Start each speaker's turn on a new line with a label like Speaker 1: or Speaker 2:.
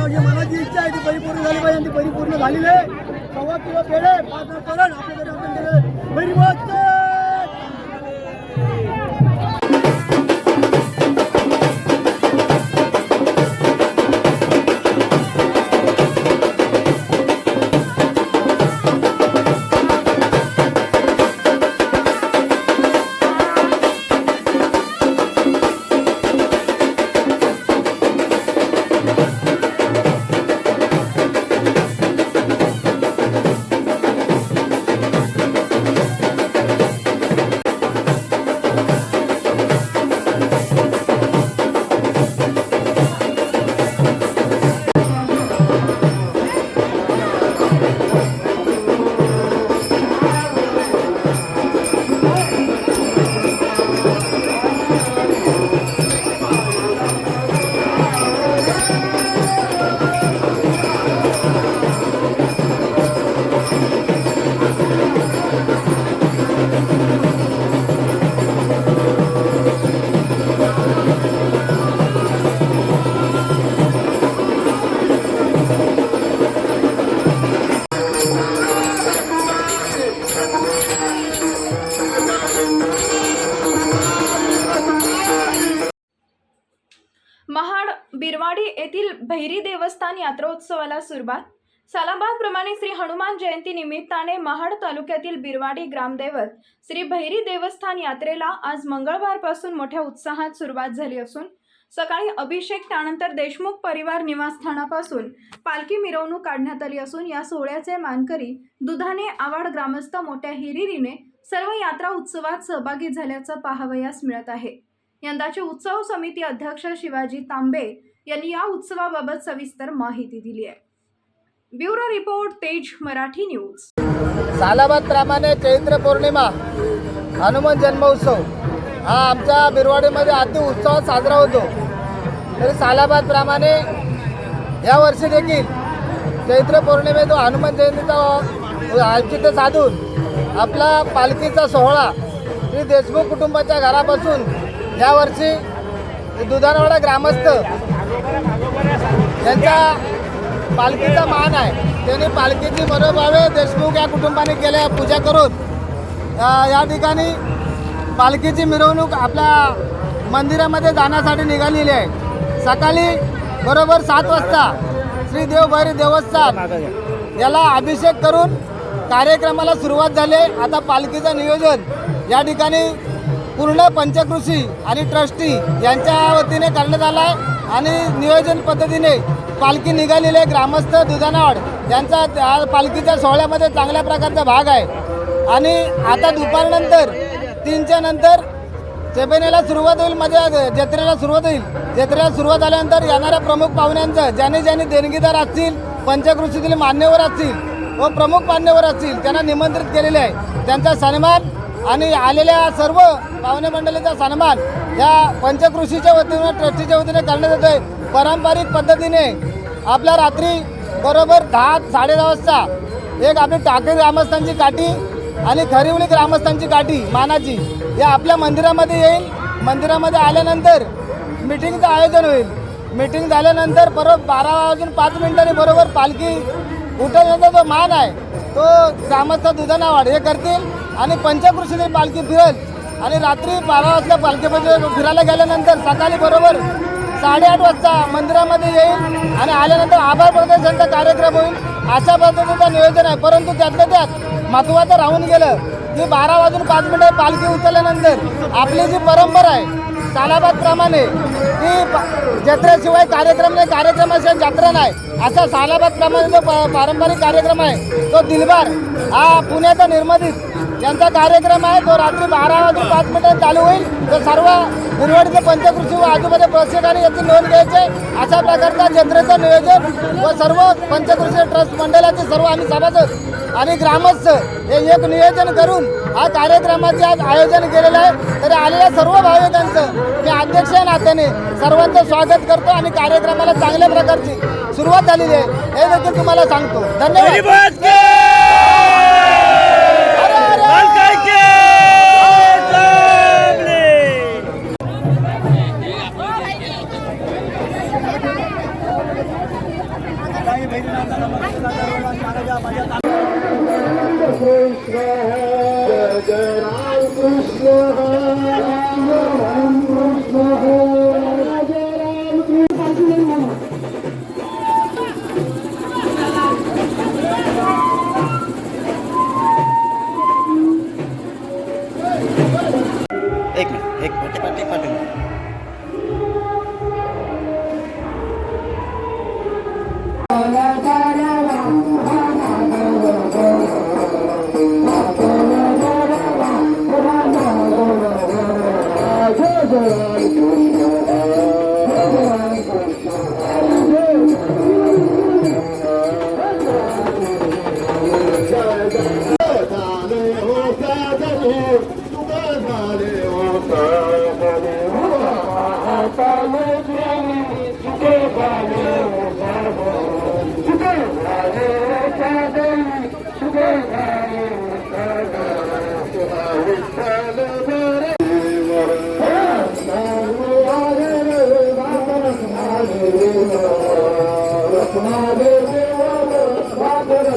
Speaker 1: म्हणजे जी मनाची इच्छा आहे ती परिपूर्ण झाली पाहिजे ती परिपूर्ण झालेली आहे. सव्वा किलो पेढे पाच करण आपल्याकडे आपण केले परिपूर्ण
Speaker 2: भैरी देवस्थान यात्रोत्सवाला सुरुवात. सालाबादप्रमाणे श्री हनुमान जयंती निमित्ताने महाड तालुक्यातील बिरवाडी ग्रामदैवत श्री भैरी देवस्थान यात्रेला आज मंगळवारपासून मोठ्या उत्साहात सुरुवात झाली असून सकाळी अभिषेक त्यानंतर देशमुख परिवार निवासस्थानापासून पालखी मिरवणूक काढण्यात आली असून या सोहळ्याचे मानकरी दुधाने आवाड ग्रामस्थ मोठ्या हिरिरीने सर्व यात्रा उत्सवात सहभागी झाल्याचं पाहावयास मिळत आहे. यंदाचे उत्सव समिती अध्यक्ष शिवाजी तांबे यांनी या उत्सवाबाबत सविस्तर माहिती दिली आहे. Bureau report Tej Marathi news.
Speaker 1: सालाबादप्रमाणे चैत्र पौर्णिमा हनुमान जन्मोत्सव. हा आमच्या बिरवाडीमध्ये अति उत्सवात साजरा होतो. तरी सालाबादप्रमाणे या वर्षी देखील चैत्र पौर्णिमेतो हनुमान जयंतीचा औचित्य साधून आपला पालखीचा सोहळा श्री देशमुख कुटुंबाच्या घरापासून यावर्षी दुधानवाडा ग्रामस्थ यांचा पालखीचा मान आहे त्यांनी पालखीची मनोभावे देशमुख या कुटुंबाने केल्या पूजा करून या ठिकाणी पालखीची मिरवणूक आपल्या मंदिरामध्ये जाण्यासाठी निघालेली आहे सकाळी बरोबर सात वाजता श्री देवभैरी देवस्थान याला अभिषेक करून कार्यक्रमाला सुरुवात झाली आहे. आता पालखीचं नियोजन या ठिकाणी पूर्ण पंचकृषी आणि ट्रस्टी यांच्या वतीने करण्यात आला आहे आणि नियोजन पद्धतीने पालखी निघालेली आहे. ग्रामस्थ दुधानावाड यांचा त्या पालखीच्या सोहळ्यामध्ये चांगल्या प्रकारचा भाग आहे. आणि आता दुपारनंतर तीनच्या नंतर चेपेनेला सुरुवात होईल मध्ये जत्रेला सुरुवात होईल. जत्रेला सुरुवात झाल्यानंतर येणाऱ्या प्रमुख पाहुण्यांचं ज्याने ज्याने देणगीदार असतील पंचकृषीतील मान्यवर असतील व प्रमुख मान्यवर असतील त्यांना निमंत्रित केलेले आहे. त्यांचा सन्मान आणि आलेल्या सर्व पाहुणे मंडळीचा सन्मान या पंचकृषीच्या वतीने ट्रस्टीच्या वतीने करण्यात येतोय. पारंपरिक पद्धतीने आपल्या रात्री बरोबर दहा साडेदहा वाजता एक आपली टाकळी ग्रामस्थांची काठी आणि खरिवली ग्रामस्थांची काठी मानाची या आपल्या मंदिरामध्ये येईल. मंदिरामध्ये आल्यानंतर मिटिंगचं आयोजन होईल. मिटिंग झाल्यानंतर बरोबर बारा वाजून पाच मिनिटांनी बरोबर पालखी उठवण्याचा जो मान आहे तो ग्रामस्थ दुधानावाड हे करतील. आणि पंचकृषीने पालखी फिरेल. आणि रात्री बारा वाजता पालखीमध्ये फिरायला गेल्यानंतर सकाळी बरोबर साडेआठ वाजता मंदिरामध्ये येईल आणि आल्यानंतर आभार प्रदर्शनचा कार्यक्रम होईल अशा पद्धतीचं नियोजन आहे. परंतु त्यातल्या त्यात महत्त्वाचं राहून गेलं की बारा वाजून पाच मिनटं पालखी उचलल्यानंतर आपली जी परंपरा आहे सालाबादप्रमाणे की जत्रेशिवाय कार्यक्रम नाही कार्यक्रमाशिवाय जत्रा नाही. असा सालाबादप्रमाणे जो प- पारंपरिक कार्यक्रम आहे तो दिलबार हा पुण्याचा निर्मधित यांचा कार्यक्रम आहे. तो रात्री बारा वाजून पाच मिनिटात चालू होईल. तर सर्व बिरवाडीचे पंचकृषी व आजूबाजू प्रेक्षकांनी याची नोंद घ्यायचे. अशा प्रकारचा जत्रेचं नियोजन व सर्व पंचकृषी ट्रस्ट मंडळाचे सर्व आम्ही सभासद आणि ग्रामस्थ हे एक नियोजन करून हा कार्यक्रमाचे आज आयोजन केलेलं आहे. तरी आलेल्या सर्व भाविकांचं मी अध्यक्ष नात्याने सर्वांचं स्वागत करतो आणि कार्यक्रमाला चांगल्या प्रकारची सुरुवात झालेली आहे. हे देखील तुम्हाला सांगतो. धन्यवाद.
Speaker 3: एक मिनिट एक मिनिट पाठी पाठी